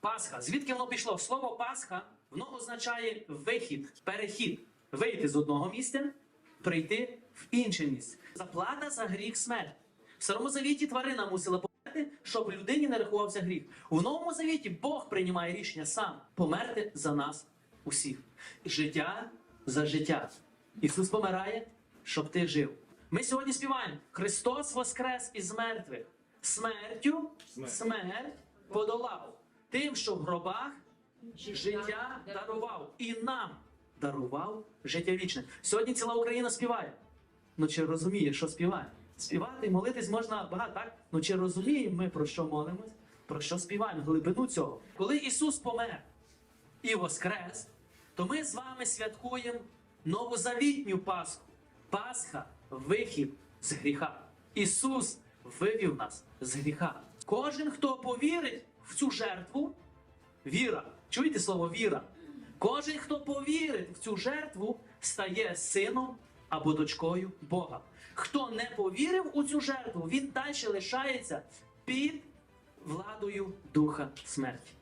Пасха. Звідки воно пішло? Слово Пасха воно означає вихід, перехід. Вийти з одного місця, прийти в інше місце. Заплата за гріх смерть. В старому завіті тварина мусила померти, щоб людині не рахувався гріх. В новому завіті Бог приймає рішення сам померти за нас усіх. Життя за життя. Ісус помирає, щоб ти жив. Ми сьогодні співаємо Христос воскрес із мертвих. Смертю смерть подолав. Тим, що в гробах життя дарував. І нам дарував життя вічне. Сьогодні ціла Україна співає. Ну чи розуміє, що співає? Співати і молитись можна багато, так? Ну чи розуміємо ми, про що молимось, про що співаємо, глибину цього. Коли Ісус помер і воскрес, то ми з вами святкуємо новозавітню Пасху. Пасха вихід з гріха. Ісус вивів нас з гріха. Кожен, хто повірить в цю жертву, віра. Чуєте слово віра? Кожен, хто повірить в цю жертву, стає сином або дочкою Бога. Хто не повірив у цю жертву, він далі лишається під владою Духа смерті.